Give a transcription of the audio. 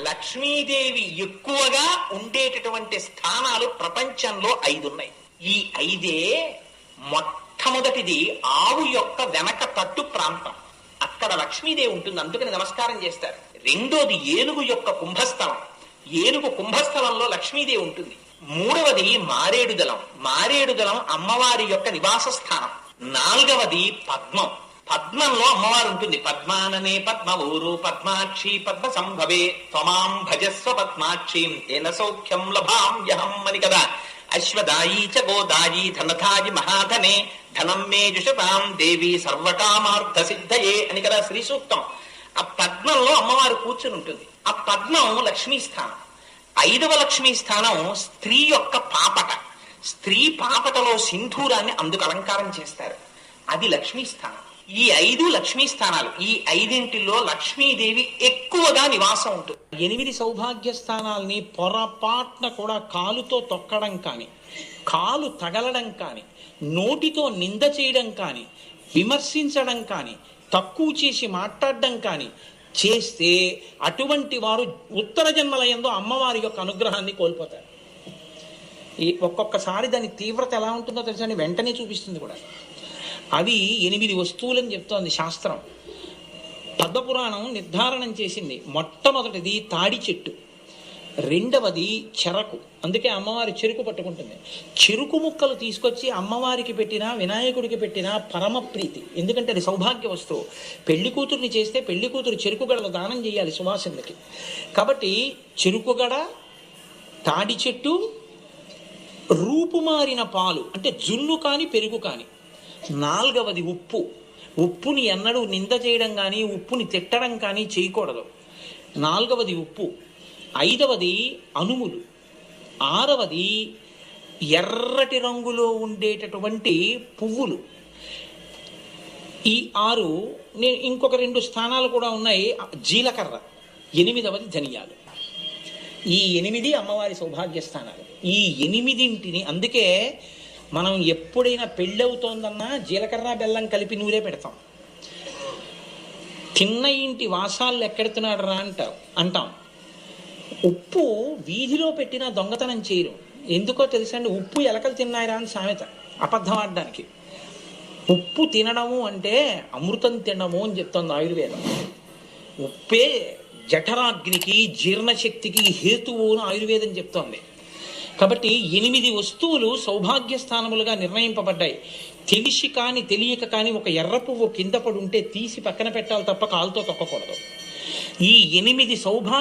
లక్ష్మీదేవి ఎక్కువగా ఉండేటటువంటి స్థానాలు ప్రపంచంలో ఐదు ఉన్నాయి ఈ ఐదే మొట్టమొదటిది ఆవు యొక్క వెనక తట్టు ప్రాంతం. అక్కడ లక్ష్మీదేవి ఉంటుంది అందుకని నమస్కారం చేస్తారు. రెండోది ఏనుగు యొక్క కుంభస్థలం. ఏనుగు కుంభస్థలంలో లక్ష్మీదేవి ఉంటుంది. మూడవది మారేడుదలం. మారేడుదలం అమ్మవారి యొక్క నివాస స్థానం నాలుగవది పద్మం. పద్మంలో అమ్మవారు ఉంటుంది. పద్మాననే పద్మవూరు పద్మాక్షి పద్మ సంభవే త్వమాం భజస్వ పద్మాక్షీం తేన సౌఖ్యం యహం అని కదా. అశ్వదాయీ చ గోదాయీ ధనథాయి మహాధనే ధనం మే జుషతాం దేవి సర్వకామార్థ సిద్ధయే అని కదా శ్రీ సూక్తం ఆ పద్మంలో అమ్మవారు కూర్చుని ఉంటుంది. ఆ పద్మం లక్ష్మీ స్థానం. ఐదవ లక్ష్మీ స్థానం స్త్రీ యొక్క పాపట. స్త్రీ పాపటలో సింధూరాన్ని అందుకు అలంకారం చేస్తారు. అది లక్ష్మీ స్థానం. ఈ ఐదు లక్ష్మీ స్థానాలు ఈ ఐదింటిలో లక్ష్మీదేవి ఎక్కువగా నివాసం ఉంటుంది. ఎనిమిది సౌభాగ్య స్థానాల్ని పొరపాట్న కూడా కాలుతో తొక్కడం కానీ కాలు తగలడం కానీ నోటితో నింద చేయడం కానీ విమర్శించడం కానీ తక్కువ చేసి మాట్లాడడం కానీ చేస్తే అటువంటి వారు ఉత్తర జన్మలయంలో అమ్మవారి యొక్క అనుగ్రహాన్ని కోల్పోతారు. ఈ ఒక్కొక్కసారి దాని తీవ్రత ఎలా ఉంటుందో తెలుసా అని వెంటనే చూపిస్తుంది కూడా. అవి ఎనిమిది వస్తువులని చెప్తోంది శాస్త్రం. పద్మపురాణం నిర్ధారణం చేసింది. మొట్టమొదటిది తాడి చెట్టు. రెండవది చెరకు. అందుకే అమ్మవారి చెరుకు పట్టుకుంటుంది. చెరుకు ముక్కలు తీసుకొచ్చి అమ్మవారికి పెట్టినా వినాయకుడికి పెట్టినా పరమ ప్రీతి. ఎందుకంటే అది సౌభాగ్య వస్తువు. పెళ్ళి కూతుర్ని చేస్తే పెళ్ళి కూతురు చెరుకు గడలు దానం చేయాలి సువాసనలకి కాబట్టి చెరుకు గడ తాడి చెట్టు రూపుమారిన పాలు. అంటే జున్ను కానీ పెరుగు కానీ. నాలుగవది ఉప్పు. ఉప్పుని ఎన్నడూ నింద చేయడం కానీ ఉప్పుని తిట్టడం కానీ చేయకూడదు. నాలుగవది ఉప్పు. ఐదవది అనుములు. ఆరవది ఎర్రటి రంగులో ఉండేటటువంటి పువ్వులు. ఈ ఆరు నేను ఇంకొక రెండు స్థానాలు కూడా ఉన్నాయి. జీలకర్ర. ఎనిమిదవది ధనియాలు. ఈ ఎనిమిది అమ్మవారి సౌభాగ్య స్థానాలు ఈ ఎనిమిదింటిని అందుకే మనం ఎప్పుడైనా పెళ్ళవుతోందన్నా జీలకర్ర బెల్లం కలిపి నూరే పెడతాం. తిన్న ఇంటి వాసాలు ఎక్కడుతున్నాడు రా అంటాం అంటాం. ఉప్పు వీధిలో పెట్టిన దొంగతనం చేయరు. ఎందుకో తెలుసండి ఉప్పు ఎలకలు తిన్నాయిరా అని సామెత అబద్ధం ఆడడానికి. ఉప్పు తినడము అంటే అమృతం తినడము అని చెప్తోంది ఆయుర్వేదం. ఉప్పే జఠరాగ్నికి జీర్ణశక్తికి హేతువు అని ఆయుర్వేదం చెప్తోంది. కాబట్టి ఎనిమిది వస్తువులు సౌభాగ్య స్థానములుగా నిర్ణయింపబడ్డాయి. తెలిసి కాని తెలియక కానీ ఒక ఎర్ర పువ్వు కింద పడి ఉంటే తీసి పక్కన పెట్టాలి తప్ప కాలుతో తొక్కకూడదు. ఈ ఎనిమిది సౌభాగ్య